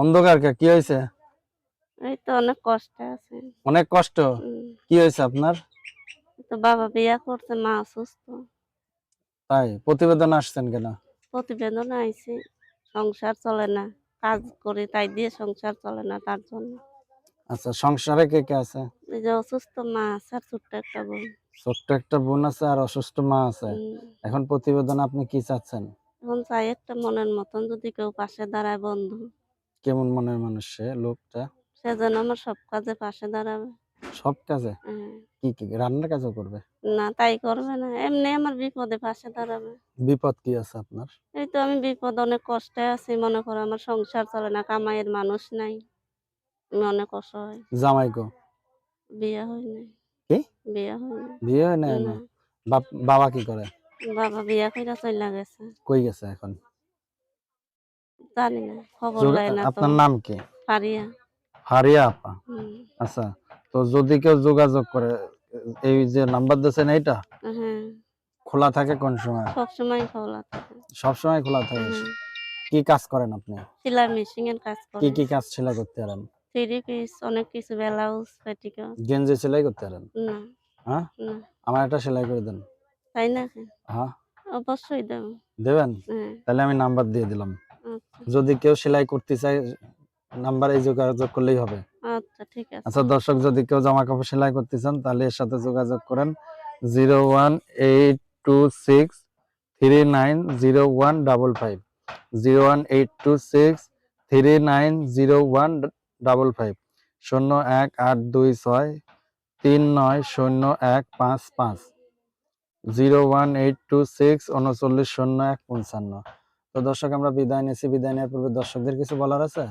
অন্ধকার কে? কি হয়েছে? এই তো অনেক কষ্ট আছে। অনেক কষ্ট? কি হয়েছে আপনার? তো বাবা বিয়া করছে মা অসুস্থ। তাই? প্রতিবেদন আসছেন কেন? প্রতিবেদন আইছে সংসার চলে না। কাজ করি তাই দিয়ে সংসার চলে না তার জন্য। আচ্ছা সংসারে কে কে আছে? এই যে অসুস্থ মা আছে আর ছোট্ট একটা বোন। ছোট্ট একটা বোন আছে আর অসুস্থ মা আছে। এখন প্রতিবেদন আপনি কি চাচ্ছেন? এখন চাই একটা মনের মতন যদি কেউ পাশে দাঁড়ায় বন্ধু। কেমন মনের মানুষ সে লোকটা? সে যেন আমার সব কাজে পাশে দাঁড়াবে। সব কাজে? হ্যাঁ। কি কি রান্নার কাজও করবে? না তাই করবে না। এমনি আমার বিপদে পাশে দাঁড়াবে। বিপদ কি আছে আপনার? এই তো আমি বিপদ অনেক কষ্টে আছি। মনে করো আমার সংসার চলে না কামাইয়ের মানুষ নাই। আমি অনেক অসহায়। জামাই গো বিয়ে হয় নাই। কি? বিয়ে হয় নাই। বিয়ে হয় না না। বাপ- বাবা কি করে? বাবা বিয়ে কইরা চলে গেছে। কই গেছে এখন? জানি না খবর না আপনার নাম কি? আপা? আচ্ছা তো যদি কেউ যোগাযোগ করে এই যে নাম্বার দিয়েছেন এইটা? হ্যাঁ। খোলা থাকে কোন সময়? সবসময় খোলা থাকে। সব সময় খোলা থাকে? কি কাজ করেন আপনি? সেলাই মেশিন এর কাজ কি কি কাজ সেলাই করতে পারেন? থ্রি পিস অনেক কিছু ব্লাউজ পেটিকোট। গেঞ্জি সেলাই করতে পারেন? না। হ্যাঁ? আমার একটা সেলাই করে দেন। তাই না হ্যাঁ। অবশ্যই দেব। দেবেন? হ্যাঁ। তাহলে আমি নাম্বার দিয়ে দিলাম। আচ্ছা। যদি কেউ সেলাই করতে চায় নাম্বারে যোগাযোগ করলেই হবে। আচ্ছা ঠিক আছে। আচ্ছা দর্শক যদি কেউ জামা কাপড় সেলাই করতে চান তাহলে এর সাথে যোগাযোগ করেন। Zero one eight two six three nine zero one double five. Zero one eight two six three nine zero one double five. শূন্য এক আট দুই ছয় তিন নয় শূন্য এক পাঁচ পাঁচ। Zero one eight two six উনচল্লিশ শূন্য এক পঞ্চান্ন। তো দর্শক, আমরা বিদায় নিয়েছি বিদায় নেওয়ার পূর্বে দর্শকদের কিছু বলার আছে?